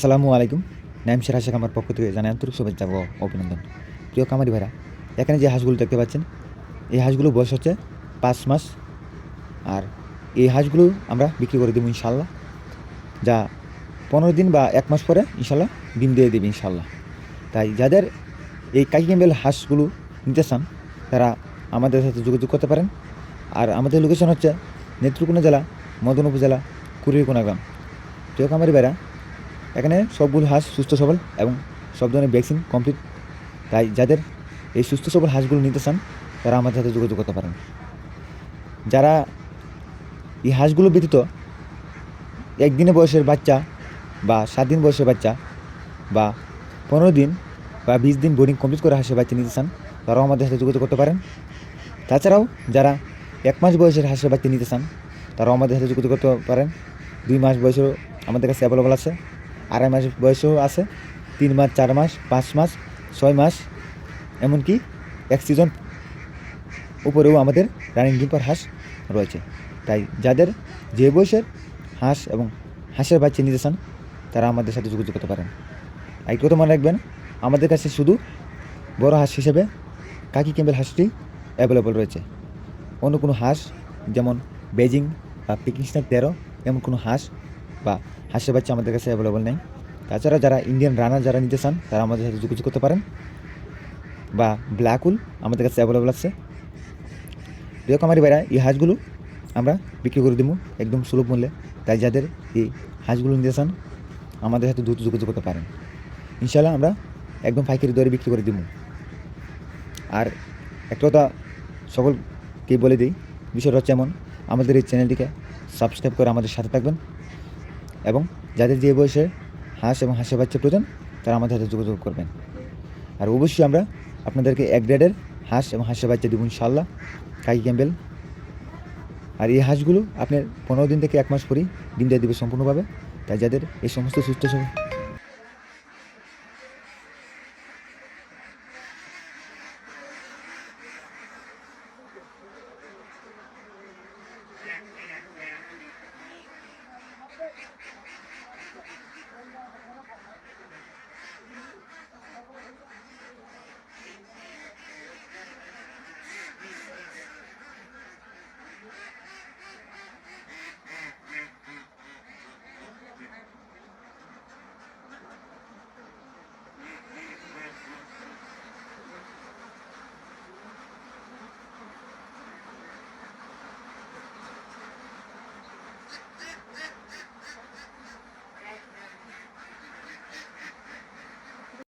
আসসালামু আলাইকুম। নাইম শের হাসাক আমার পক্ষ থেকে জানাই আন্তরিক শুভেচ্ছা ও অভিনন্দন। প্রিয় কামারি ভাইরা, এখানে যে হাঁসগুলো দেখতে পাচ্ছেন, এই হাঁসগুলো বয়স হচ্ছে পাঁচ মাস আর এই হাঁসগুলো আমরা বিক্রি করে দেবো ইনশাল্লাহ। যা পনেরো দিন বা এক মাস পরে ইনশাল্লাহ ডিম দিয়ে দেবে ইনশাল্লাহ। তাই যাদের এই কাকি ক্যাম্বেল হাঁসগুলো নিতে চান, তারা আমাদের সাথে যোগাযোগ করতে পারেন। আর আমাদের লোকেশন হচ্ছে নেত্রকোনা জেলা মদন উপজেলা কুড়িরকোনা গ্রাম। প্রিয় কামারি ভাইরা এখানে সবগুলো হাঁস সুস্থ সবল এবং সব ধরনের ভ্যাকসিন কমপ্লিট তাই যাদের এই সুস্থ সবল হাঁসগুলো নিতে চান, তারা আমাদের সাথে যোগাযোগ করতে পারেন। যারা এই হাঁসগুলো ব্যতীত একদিনে বয়সের বাচ্চা বা সাত দিন বয়সের বাচ্চা বা পনেরো দিন বা বিশ দিন বোর্ডিং কমপ্লিট করে হাঁসের বাচ্চা নিতে চান, তারাও আমাদের সাথে যোগাযোগ করতে পারেন। তাছাড়াও যারা এক মাস বয়সের হাঁসের বাচ্চা নিতে চান, তারাও আমাদের সাথে যোগাযোগ করতে পারেন। দুই মাস বয়সেও আমাদের কাছে অ্যাভেলেবল আছে। আড়াই মাস বয়সেও আছে, তিন মাস, চার মাস, পাঁচ মাস, ছয় মাস, এমনকি এক সিজন উপরেও আমাদের রানিং ডিম্পার হাঁস রয়েছে। তাই যাদের যে বয়সের হাঁস এবং হাঁসের বাচ্চা নিতে চান, তারা আমাদের সাথে যোগাযোগ করতে পারেন। এই কথা মনে রাখবেন, আমাদের কাছে শুধু বড় হাঁস হিসেবে কাকি ক্যাম্বেল হাঁসটি অ্যাভেলেবল রয়েছে। অন্য কোনো হাঁস যেমন বেজিং বা পিকিং স্ন্যাক তেরো, এমন কোনো হাঁস বা হাঁসের বাচ্চা আমাদের কাছে অ্যাভেলেবল নেই। তাছাড়া যারা ইন্ডিয়ান রানার যারা নিতে চান, তারা আমাদের সাথে যোগাযোগ করতে পারেন। বা ব্ল্যাক উল আমাদের কাছে অ্যাভেলেবল আছে। প্রিয় কামারি ভাইরা, এই হাঁসগুলো আমরা বিক্রি করে দেবো একদম সুলভ মূল্যে। তাই যাদের এই হাঁসগুলো নিতে চান, আমাদের সাথে দ্রুত যোগাযোগ করতে পারেন। ইনশাল্লাহ আমরা একদম পাইকারি দরে বিক্রি করে দেবো। আর একটা কথা সকলকে বলে দিই, বিষয়টা হচ্ছে এমন। আমাদের এই চ্যানেলটিকে সাবস্ক্রাইব করে আমাদের সাথে থাকবেন। এবং যাদের যে বয়সে হাঁস এবং হাঁসের বাচ্চা প্রয়োজন, তারা আমাদের সাথে যোগাযোগ করবেন। আর অবশ্যই আমরা আপনাদেরকে এক গ্রেডের হাঁস এবং হাঁসের বাচ্চা দেবো ইনশাল্লাহ কাকি ক্যাম্বেল আর এই হাঁসগুলো আপনার পনেরো দিন থেকে এক মাস পরেই ডিম দিয়ে দেবে সম্পূর্ণভাবে। তাই যাদের এই সমস্ত সুস্থ